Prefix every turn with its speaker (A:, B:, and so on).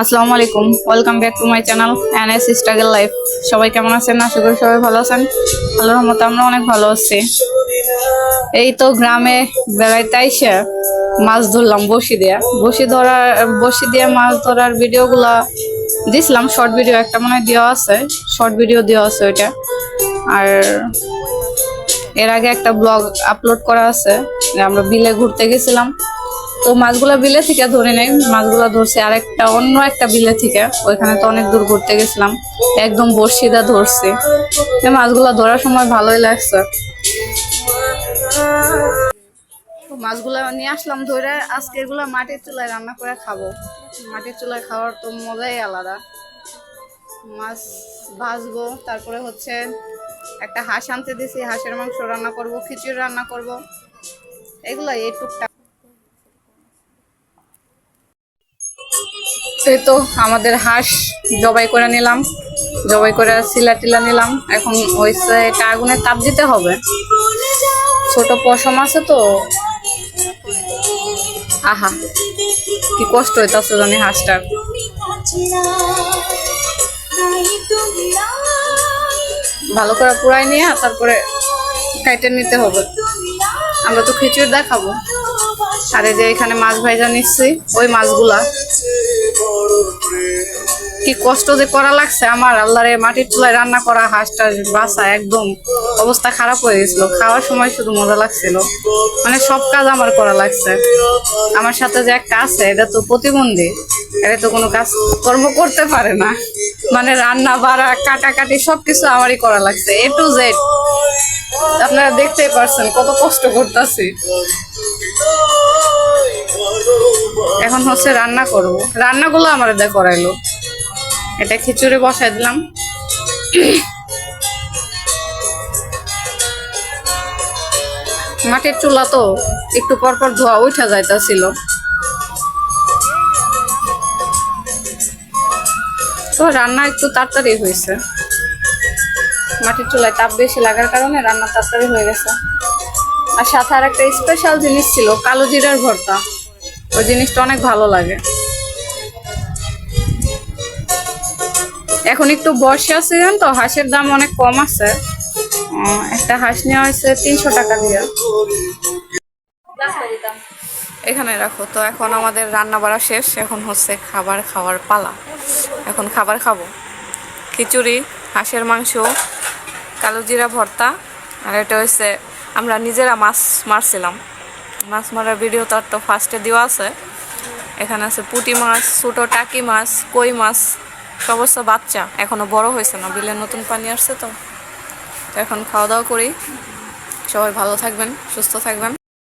A: আসসালামু আলাইকুম। Welcome back to my channel NS struggle life সবাই কেমন আছেন? আশা করি সবাই ভালো আছেন। আল্লাহর রহমতে আমরা অনেক ভালো আছি। এই তো গ্রামে বেড়াইতে আইসে মাছ ধরলাম, বসি দিয়া। বসি ধরার, বসি দিয়ে মাছ ধরার ভিডিওগুলা দিছিলাম শর্ট ভিডিও একটা মনে দেওয়া আছে। শর্ট ভিডিও দেওয়া আছে ওইটা। আর এর আগে একটা ব্লগ আপলোড করা আছে। আমরা বিলে ঘুরতে গেছিলাম। তো মাছগুলা বিলে থেকে ধরে নেই মাছগুলা ধরছে আর একটা অন্য একটা বিলে থেকে। ওইখানে তো অনেক দূর ঘুরতে গেছিলাম। একদম বর্ষিদা ধরছে। মাছগুলা ধরার সময় ভালোই লাগছে। মাছগুলা নিয়ে আসলাম ধরে, আজকে এগুলা মাটির চুলায় রান্না করে খাব। মাটির চুলায় খাওয়ার তো মজাই আলাদা। মাছ ভাজবো, তারপরে হচ্ছে একটা হাঁস আনতে দিছি, হাঁসের মাংস রান্না করব, খিচুড়ি রান্না করব। এগুলো এই টুকটাক। এই তো আমাদের হাঁস জবাই করে নিলাম। জবাই করে শিলা টিলা নিলাম। এখন হয়েছে এটা আগুনে তাপ দিতে হবে। ছোট পশম আছে তো। আহা, কি কষ্ট হইতাছে জানি হাঁসটার। ভালো করে পুরাই নিয়ে তারপরে কাইটে নিতে হবে। আমরা তো খিচুড়ি দেখাবো। আর এই যে এখানে মাছ ভাইজা নিচ্ছি, ওই মাছগুলা। কি কষ্ট যে করা লাগছে আমার, আল্লাহরে মাটির চুলায় রান্না করা হাঁসটা বাসা একদম অবস্থা খারাপ হয়ে গেছিল। খাওয়ার সময় শুধু মজা লাগছিল। মানে সব কাজ আমার করা লাগছে। আমার সাথে যে একটা আছে, এটা তো প্রতিবন্ধী। এটা তো কোনো কাজ কর্ম করতে পারে না। মানে রান্না বাড়া কাটাকাটি সবকিছু আমারই করা লাগছে এ টু জেড আপনারা দেখতেই পারছেন কত কষ্ট করতেছি। এখন হচ্ছে রান্না করব। রান্নাগুলো আমার দা করাইলো। এটা খিচুড়ি বসাই দিলাম। মাটির চুলা তো একটু পর পর ধোয়া উঠা যাইতাছিল। তো রান্না একটু তাড়াতাড়ি হয়েছে। মাটির চুলায় তাপ বেশি লাগার কারণে রান্না তাড়াতাড়ি হয়ে গেছে। আর সাথে আর একটা স্পেশাল জিনিস ছিল, কালো জিরার ভর্তা। ওই জিনিসটা অনেক ভালো লাগে। এখন একটু বর্ষা সিজন তো, হাঁসের দাম অনেক কম আছে। একটা হাঁস নেওয়া হয়েছে তিনশো টাকা দিয়ে। এখানে রাখো, তো এখন আমাদের রান্না বাড়া শেষ, এখন হচ্ছে খাবার খাওয়ার পালা। এখন খাবার খাব। খিচুড়ি, হাঁসের মাংস কালো জিরা ভর্তা, আর এটা হচ্ছে আমরা নিজেরা মাছ মারছিলাম। মাছ মারার ভিডিও তার তো ফার্স্টে দেওয়া আছে। এখানে আছে পুঁটি মাছ, ছোটো টাকি মাছ, কই মাছ সমস্ত বাচ্চা। এখনও বড় হয়েছে না বিলে নতুন পানি আসছে তো। তো এখন খাওয়া দাওয়া করি। সবাই ভালো থাকবেন, সুস্থ থাকবেন।